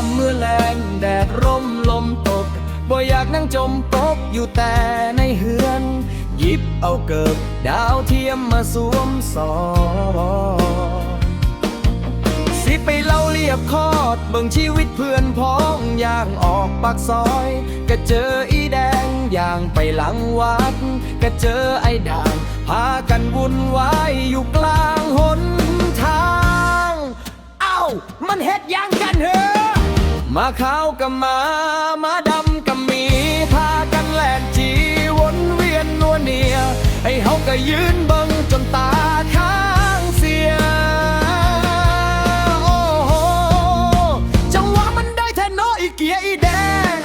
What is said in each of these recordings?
าเมื่อแรงแดดร่มลมตก บ่อยากนั่งจมตกอยู่แต่ในเฮือน หยิบเอาเกิบดาวเทียมมาสวมสอสิไปเล่าเรียบคอดเบิ่งชีวิตเพื่อนพ้องอย่างออกปากซอย ก็เจออีแดงอย่างไปหลังวัด ก็เจอไอด่างพากันวุ่นวายอยู่ใกล มาขาวกับมา มาดำกับมี พากันแล่นจีวนเวียนนัวเนียให้เฮาก็ยืนเบิงจนตาค้างเสีย โอ้โห จังหวะมันได้แทนโนอีเกียอีแดง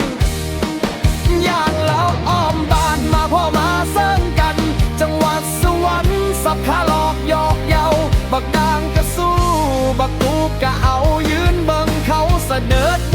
อย่างเราอ้อมบานมาพ่อมาเซิ่งกัน จังหวัดสวรรค์สับขาหลอกหยอกเยาบักดางก็สู้ บักตูกก็เอายืนเบิงเขาเสด็จ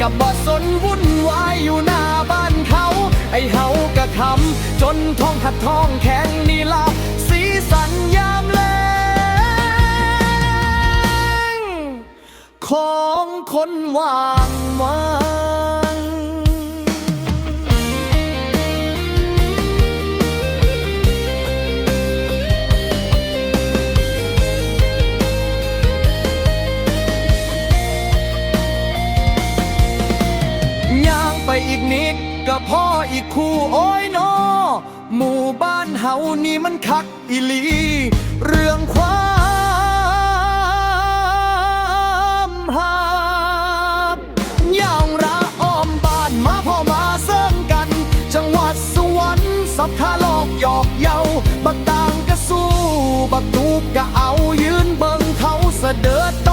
กับบ่สนวุ่นวายอยู่หน้าบ้านเขา ไอ้เฮาก็ทำจนท้องขัดท้องแข็งนี่ละสีสันยามแลงของคนวางวา งย่างไปอีกนิดก็พ่ออีกคู่โอ้ยนอหมู่บ้านเฮานี่มันคักอีลี เรื่องความหักย่างระอ้อมบ้านมาพ่อมาเสริมกัน จังหวัดสวรรค์สับขาลอกหยอกเยาบักต่างก็สู้ บักตูกก็เอายืนเบิงเขาเสด็จ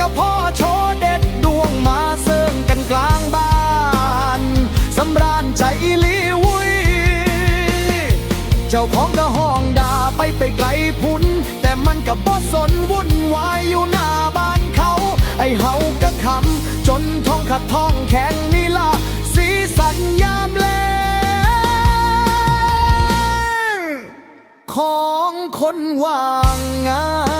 กับพ่อโชว์เด็ดดวงมาเซิงกันกลางบ้านสำราญใจอีลีวุยเจ้าของก็ห้องด่าไปไปไกลพุนแต่มันกับบ่สนวุ่นวายอยู่หน้าบ้านเขา ไอเฮาก็คำจนท้องขัดท้องแข็งนี่ล่ะสีสันยามแลของคนว่างงาน